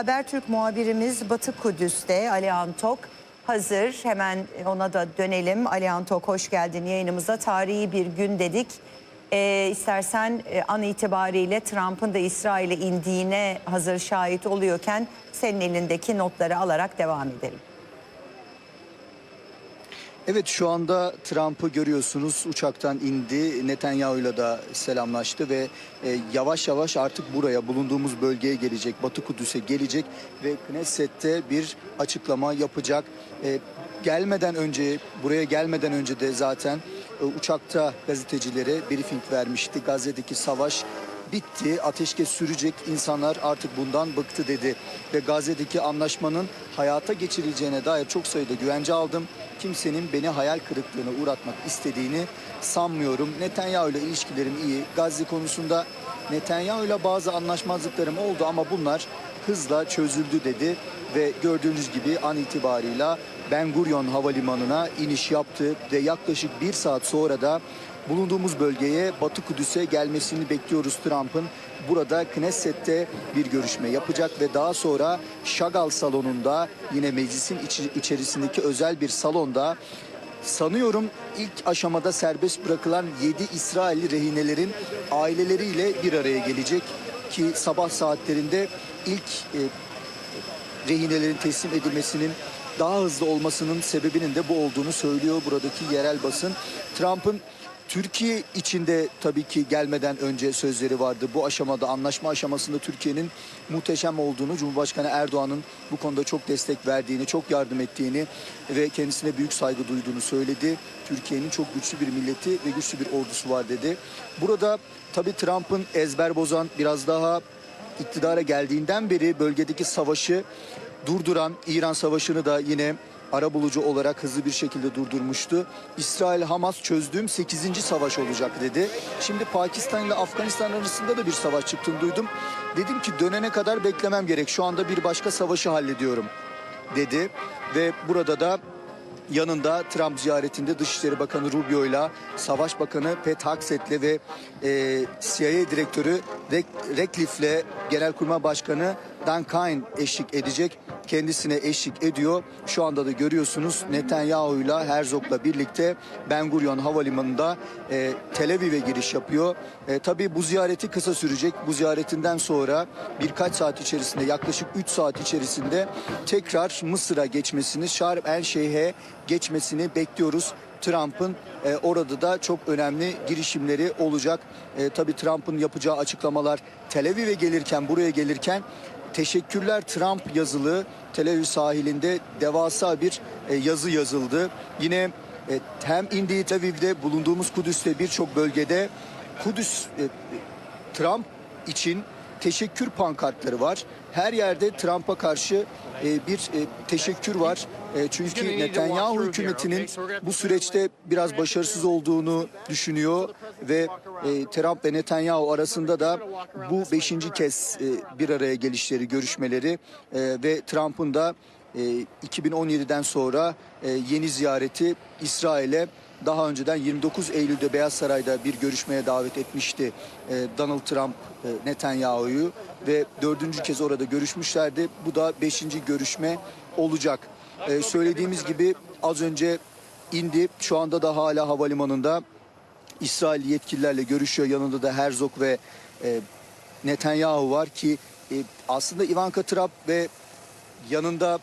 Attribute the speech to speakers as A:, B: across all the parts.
A: Habertürk muhabirimiz Batı Kudüs'te Ali Antok hazır. Hemen ona da dönelim. Ali Antok hoş geldin yayınımıza. Tarihi bir gün dedik. Ee, istersen e, an itibariyle Trump'ın da İsrail'e indiğine hazır şahit oluyorken senin elindeki notları alarak devam edelim.
B: Evet şu anda Trump'ı görüyorsunuz uçaktan indi Netanyahu'yla da selamlaştı ve e, yavaş yavaş artık buraya bulunduğumuz bölgeye gelecek Batı Kudüs'e gelecek ve Knesset'te bir açıklama yapacak. E, gelmeden önce buraya gelmeden önce de zaten e, uçakta gazetecilere briefing vermişti. Gazze'deki savaş bitti, ateşkes sürecek, insanlar artık bundan bıktı dedi. Ve Gazze'deki anlaşmanın hayata geçirileceğine dair çok sayıda güvence aldım. Kimsenin beni hayal kırıklığına uğratmak istediğini sanmıyorum. Netanyahu ile ilişkilerim iyi. Gazze konusunda Netanyahu ile bazı anlaşmazlıklarım oldu ama bunlar hızla çözüldü dedi. Ve gördüğünüz gibi an itibarıyla Ben Gurion Havalimanı'na iniş yaptı ve yaklaşık bir saat sonra da bulunduğumuz bölgeye Batı Kudüs'e gelmesini bekliyoruz Trump'ın. Burada Knesset'te bir görüşme yapacak ve daha sonra Şagal salonunda yine meclisin içi- içerisindeki özel bir salonda sanıyorum ilk aşamada serbest bırakılan 7 İsrailli rehinelerin aileleriyle bir araya gelecek ki sabah saatlerinde ilk e, rehinelerin teslim edilmesinin daha hızlı olmasının sebebinin de bu olduğunu söylüyor buradaki yerel basın. Trump'ın Türkiye içinde tabii ki gelmeden önce sözleri vardı. Bu aşamada anlaşma aşamasında Türkiye'nin muhteşem olduğunu, Cumhurbaşkanı Erdoğan'ın bu konuda çok destek verdiğini, çok yardım ettiğini ve kendisine büyük saygı duyduğunu söyledi. Türkiye'nin çok güçlü bir milleti ve güçlü bir ordusu var dedi. Burada tabii Trump'ın ezber bozan biraz daha iktidara geldiğinden beri bölgedeki savaşı durduran İran Savaşı'nı da yine arabulucu olarak hızlı bir şekilde durdurmuştu. İsrail-Hamas çözdüğüm 8. savaş olacak dedi. Şimdi Pakistan ile Afganistan arasında da bir savaş çıktığını duydum. Dedim ki dönene kadar beklemem gerek. Şu anda bir başka savaşı hallediyorum dedi. Ve burada da yanında Trump ziyaretinde Dışişleri Bakanı Rubio ile Savaş Bakanı Pete Hegseth'le ve e, CIA Direktörü Rek- Ratcliffe'le Genelkurmay Başkanı Dan Kine eşlik edecek. Kendisine eşlik ediyor. Şu anda da görüyorsunuz Netanyahu ile Herzog'la birlikte Ben Gurion Havalimanı'nda e, Tel Aviv'e giriş yapıyor. E, tabii bu ziyareti kısa sürecek. Bu ziyaretinden sonra birkaç saat içerisinde yaklaşık 3 saat içerisinde tekrar Mısır'a geçmesini, Şarm El Şeyh'e geçmesini bekliyoruz. Trump'ın e, orada da çok önemli girişimleri olacak. E, tabii Trump'ın yapacağı açıklamalar Tel Aviv'e gelirken, buraya gelirken teşekkürler Trump yazılı Tel Aviv sahilinde devasa bir e, yazı yazıldı. Yine e, hem indiği Tel Aviv'de bulunduğumuz Kudüs'te birçok bölgede Kudüs e, Trump için teşekkür pankartları var. Her yerde Trump'a karşı e, bir e, teşekkür var. E, çünkü Netanyahu hükümetinin bu süreçte biraz başarısız olduğunu düşünüyor ve e, Trump ve Netanyahu arasında da bu beşinci kez e, bir araya gelişleri, görüşmeleri e, ve Trump'ın da e, 2017'den sonra e, yeni ziyareti İsrail'e daha önceden 29 Eylül'de Beyaz Saray'da bir görüşmeye davet etmişti e, Donald Trump e, Netanyahu'yu ve dördüncü kez orada görüşmüşlerdi. Bu da beşinci görüşme olacak. E, söylediğimiz gibi az önce indi. Şu anda da hala havalimanında İsrail yetkililerle görüşüyor. Yanında da Herzog ve Netanyahu var ki aslında Ivanka Trump ve yanında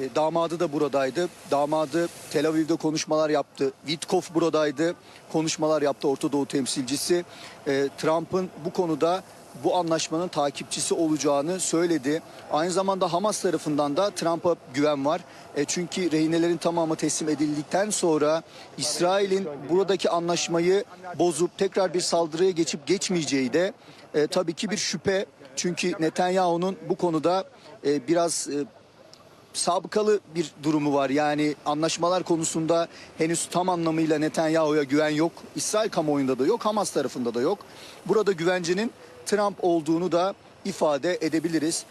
B: e, damadı da buradaydı. Damadı Tel Aviv'de konuşmalar yaptı. Witkoff buradaydı. Konuşmalar yaptı Orta Doğu temsilcisi. E, Trump'ın bu konuda bu anlaşmanın takipçisi olacağını söyledi. Aynı zamanda Hamas tarafından da Trump'a güven var. E, çünkü rehinelerin tamamı teslim edildikten sonra İsrail'in buradaki anlaşmayı bozup tekrar bir saldırıya geçip geçmeyeceği de e, tabii ki bir şüphe. Çünkü Netanyahu'nun bu konuda e, biraz e, sabıkalı bir durumu var. Yani anlaşmalar konusunda henüz tam anlamıyla Netanyahu'ya güven yok. İsrail kamuoyunda da yok, Hamas tarafında da yok. Burada güvencenin Trump olduğunu da ifade edebiliriz.